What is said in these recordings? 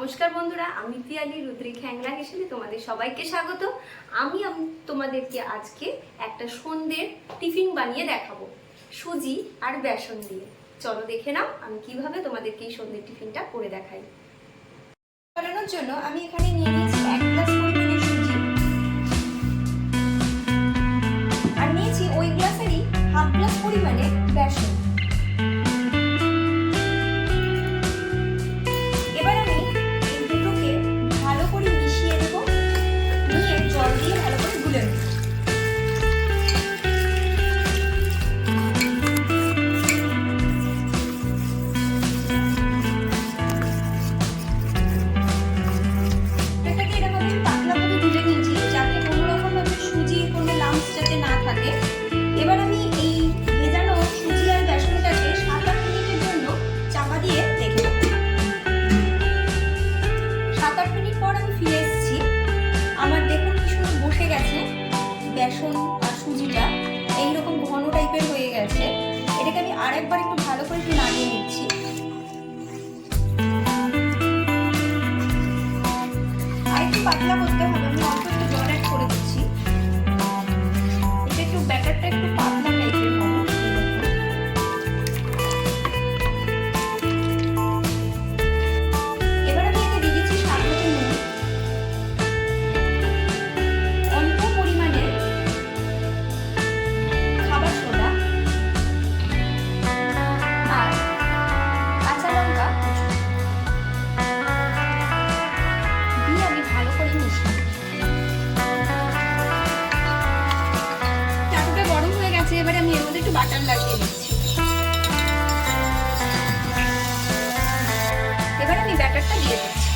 বন্ধুরা, আমি পিয়ালি রুদ্রি খ্যাংরা হিসেবে তোমাদের সবাইকে স্বাগত। আমি আম- তোমাদেরকে আজকে একটা সন্ধ্যের টিফিন বানিয়ে দেখাবো, সুজি আর বেসন দিয়ে। চলো দেখে নাও, আমি কীভাবে তোমাদেরকে এই সন্ধ্যের টিফিনটা করে দেখাই। বানানোর জন্য আমি এখানে নিয়ে নিয়েছি এক গ্লাস বেসন আর সুজিটা, এইরকম ঘন টাইপের হয়ে গেছে। এটাকে আমি আরেকবার একটু ভালো করে একটু নাড়িয়ে নিচ্ছি। আর একটু পাতলা করতে হবে, আমি অল্প বাটার লাগিয়ে দিচ্ছি এবার আমি ব্যাটারটা দিয়ে দিচ্ছি।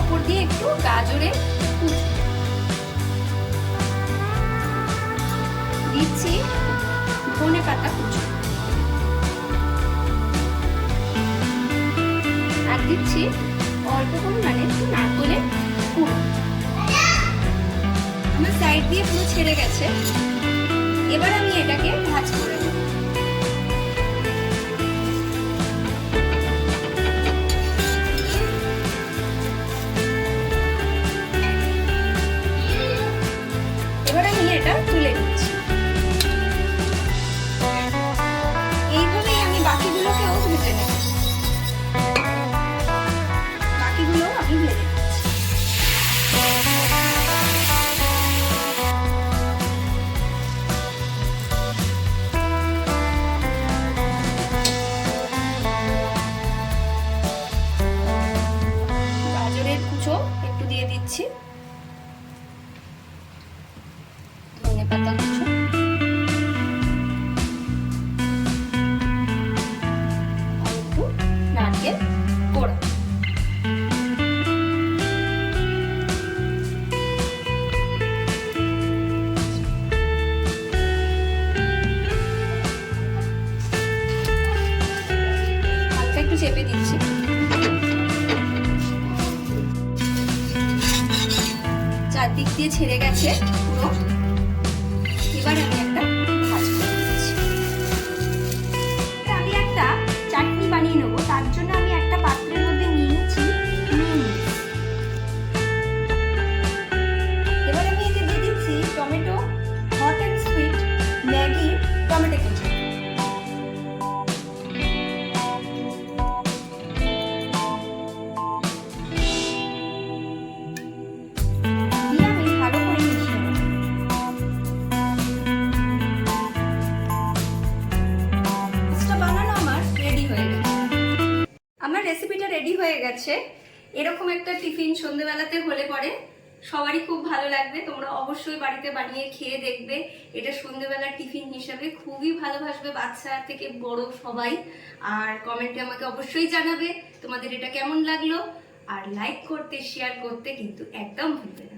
উপর দিয়ে একটু গাজরে দিচ্ছি ধনে পাতা কুচো। আর দিচ্ছি অল্প পরিমাণে নারকলের কুড়ো। আমার সাইড দিয়ে পুরো ছেড়ে গেছে। এবার আমি এটাকে ভাজ করে এবার আমি এটা চারদিক দিয়ে ছেড়ে গেছে পুরো। এবার আমি একটা আমি একটা চাটনি বানিয়ে নেব। তার জন্য আমি একটা পাত্রের মধ্যে নিয়ে নিচ্ছি এবার আমি এতে দিয়ে দিচ্ছি টমেটো রেসিপিটা রেডি হয়ে গেছে। এরকম একটা টিফিন সন্ধেবেলাতে হলে পরে সবারই খুব ভালো লাগবে। তোমরা অবশ্যই বাড়িতে বানিয়ে খেয়ে দেখবে। এটা সন্ধেবেলার টিফিন হিসাবে খুবই ভালোবাসবে বাচ্চা থেকে বড় সবাই। আর কমেন্টে আমাকে অবশ্যই জানাবে তোমাদের এটা কেমন লাগল। আর লাইক করতে শেয়ার করতে কিন্তু একদম ভুলবে না।